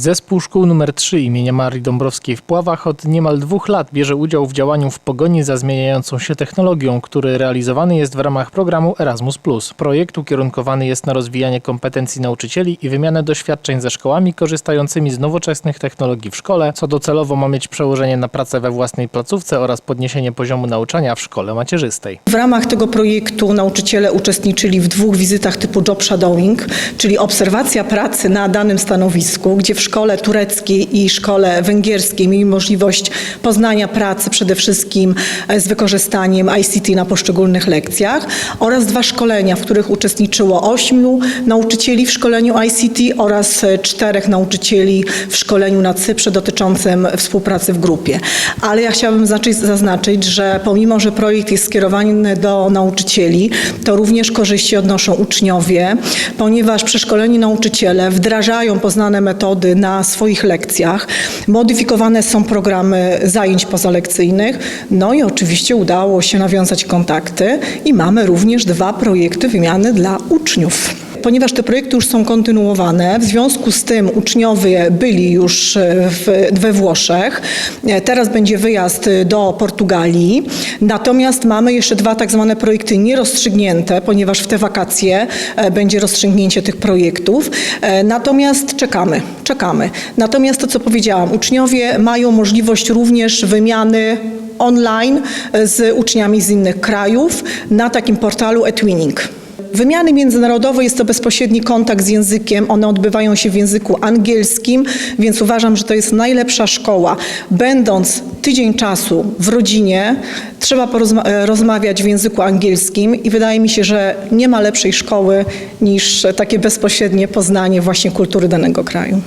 Zespół Szkół nr 3 imienia Marii Dąbrowskiej w Pławach od niemal dwóch lat bierze udział w działaniu w pogoni za zmieniającą się technologią, który realizowany jest w ramach programu Erasmus+. Projekt ukierunkowany jest na rozwijanie kompetencji nauczycieli i wymianę doświadczeń ze szkołami korzystającymi z nowoczesnych technologii w szkole, co docelowo ma mieć przełożenie na pracę we własnej placówce oraz podniesienie poziomu nauczania w szkole macierzystej. W ramach tego projektu nauczyciele uczestniczyli w dwóch wizytach typu job shadowing, czyli obserwacja pracy na danym stanowisku, gdzie w szkole tureckiej i szkole węgierskiej mieli możliwość poznania pracy przede wszystkim e, z wykorzystaniem ICT na poszczególnych lekcjach oraz dwa szkolenia, w których uczestniczyło ośmiu nauczycieli w szkoleniu ICT oraz e, czterech nauczycieli w szkoleniu na Cyprze dotyczącym współpracy w grupie. Ale ja chciałabym zaznaczyć, zaznaczyć, że pomimo, że projekt jest skierowany do nauczycieli, to również korzyści odnoszą uczniowie, ponieważ przeszkoleni nauczyciele wdrażają poznane metody na swoich lekcjach, modyfikowane są programy zajęć pozalekcyjnych, no i oczywiście udało się nawiązać kontakty i mamy również dwa projekty wymiany dla uczniów. Ponieważ te projekty już są kontynuowane, w związku z tym uczniowie byli już w, we Włoszech. Teraz będzie wyjazd do Portugalii. Natomiast mamy jeszcze dwa tak zwane projekty nierozstrzygnięte, ponieważ w te wakacje e, będzie rozstrzygnięcie tych projektów. E, Natomiast czekamy, czekamy. Natomiast to, co powiedziałam, uczniowie mają możliwość również wymiany online e, z uczniami z innych krajów na takim portalu eTwinning. Wymiany międzynarodowe jest to bezpośredni kontakt z językiem. One odbywają się w języku angielskim, więc uważam, że to jest najlepsza szkoła. Będąc tydzień czasu w rodzinie, trzeba e, rozmawiać w języku angielskim i wydaje mi się, że nie ma lepszej szkoły niż takie bezpośrednie poznanie właśnie kultury danego kraju.